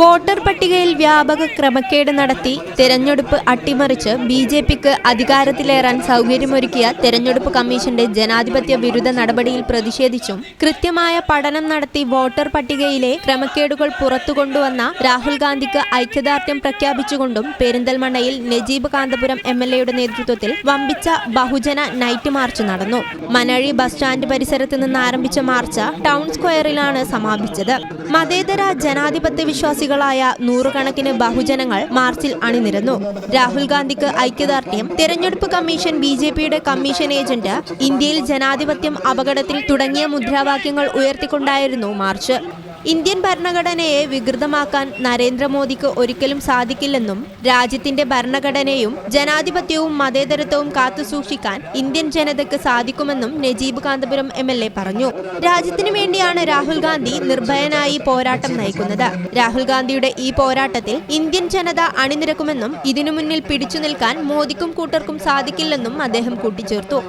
Voter പട്ടികയിൽ വ്യാപക ക്രമക്കേട് നടത്തി തെരഞ്ഞെടുപ്പ് അട്ടിമറിച്ച് ബി ജെ പിക്ക് അധികാരത്തിലേറാൻ സൗകര്യമൊരുക്കിയ തെരഞ്ഞെടുപ്പ് കമ്മീഷന്റെ ജനാധിപത്യ വിരുദ്ധ നടപടിയിൽ പ്രതിഷേധിച്ചും കൃത്യമായ പഠനം നടത്തി വോട്ടർ പട്ടികയിലെ ക്രമക്കേടുകൾ പുറത്തുകൊണ്ടുവന്ന രാഹുൽ ഗാന്ധിക്ക് ഐക്യദാർഢ്യം പ്രഖ്യാപിച്ചുകൊണ്ടും പെരിന്തൽമണ്ണയിൽ നജീബ് കാന്തപുരം എം എൽ എയുടെ നേതൃത്വത്തിൽ വമ്പിച്ച ബഹുജന നൈറ്റ് മാർച്ച് നടന്നു. മനഴി ബസ് സ്റ്റാൻഡ് പരിസരത്ത് നിന്ന് ആരംഭിച്ച മാർച്ച് ടൗൺ സ്ക്വയറിലാണ് സമാപിച്ചത്. മതേതര ജനാധിപത്യ വിശ്വാസികളായ നൂറുകണക്കിന് ബഹുജനങ്ങൾ മാർച്ചിൽ അണിനിരന്നു. രാഹുൽ ഗാന്ധിക്ക് ഐക്യദാർഢ്യം. തെരഞ്ഞെടുപ്പ് കമ്മീഷൻ ബി ജെ പിയുടെ കമ്മീഷൻ ഏജന്റ്. ഇന്ത്യയിൽ ജനാധിപത്യം അപകടത്തിൽ തുടങ്ങിയ മുദ്രാവാക്യങ്ങൾ ഉയർത്തിക്കൊണ്ടായിരുന്നു മാർച്ച്. ഇന്ത്യൻ ഭരണഘടനയെ വികൃതമാക്കാൻ നരേന്ദ്രമോദിക്ക് ഒരിക്കലും സാധിക്കില്ലെന്നും രാജ്യത്തിന്റെ ഭരണഘടനയും ജനാധിപത്യവും മതേതരത്വവും കാത്തുസൂക്ഷിക്കാൻ ഇന്ത്യൻ ജനതയ്ക്ക് സാധിക്കുമെന്നും നജീബ് കാന്തപുരം എം പറഞ്ഞു. രാജ്യത്തിനു വേണ്ടിയാണ് രാഹുൽ ഗാന്ധി നിർഭയനായി പോരാട്ടം നയിക്കുന്നത്. രാഹുൽ ഗാന്ധിയുടെ ഈ പോരാട്ടത്തിൽ ഇന്ത്യൻ ജനത അണിനിരക്കുമെന്നും ഇതിനു മുന്നിൽ പിടിച്ചു നിൽക്കാൻ മോദിക്കും കൂട്ടർക്കും സാധിക്കില്ലെന്നും അദ്ദേഹം കൂട്ടിച്ചേർത്തു.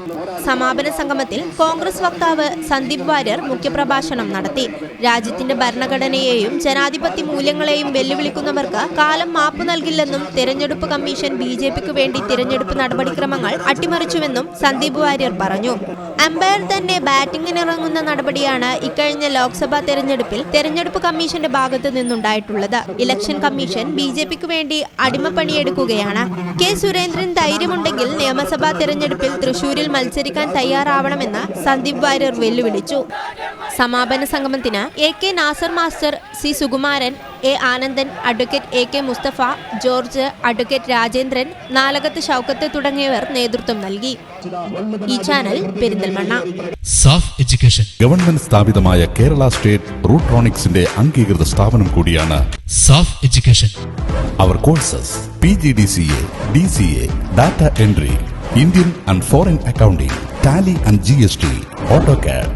സമാപന സംഗമത്തിൽ കോൺഗ്രസ് വക്താവ് സന്ദീപ് വാര്യർ മുഖ്യപ്രഭാഷണം നടത്തി. രാജ്യത്തിന്റെ ഭരണഘടനയെയും ജനാധിപത്യ മൂല്യങ്ങളെയും വെല്ലുവിളിക്കുന്നവർക്ക് കാലം മാപ്പ് നൽകില്ലെന്നും തെരഞ്ഞെടുപ്പ് കമ്മീഷൻ ബി ജെ പിക്ക് വേണ്ടി തിരഞ്ഞെടുപ്പ് നടപടിക്രമങ്ങൾ അട്ടിമറിച്ചുവെന്നും സന്ദീപ് വാര്യർ പറഞ്ഞു. അമ്പയർ തന്നെ ബാറ്റിംഗിനിറങ്ങുന്ന നടപടിയാണ് ഇക്കഴിഞ്ഞ ലോക്സഭാ തെരഞ്ഞെടുപ്പിൽ തെരഞ്ഞെടുപ്പ് കമ്മീഷന്റെ ഭാഗത്ത് നിന്നുണ്ടായിട്ടുള്ളത്. ഇലക്ഷൻ കമ്മീഷൻ ബി ജെ പിക്ക് വേണ്ടി അടിമപ്പണിയെടുക്കുകയാണ്. കെ സുരേന്ദ്രൻ ധൈര്യമുണ്ടെങ്കിൽ നിയമസഭാ തെരഞ്ഞെടുപ്പിൽ തൃശൂരിൽ മത്സരിക്കാൻ തയ്യാറാവണമെന്ന് സന്ദീപ് വാര്യർ വെല്ലുവിളിച്ചു. സമാപന സംഗമത്തിന് A K Nasar master C Sukumaran A Anandan advocate A K Mustafa George advocate Rajendran Nalakath Shoukath തുടങ്ങിയവർ നേതൃത്വം നൽകി. ഈ channel Perinthalmanna. SAF education. Government സ്ഥാപിതമായ കേരള സ്റ്റേറ്റ് റൂട്രോണിക്സിന്റെ അംഗീകൃത സ്ഥാപനം കൂടിയാണ് SAFF education. Our courses P G D C A D C A data entry Indian and foreign accounting Tally and G S T auto CAD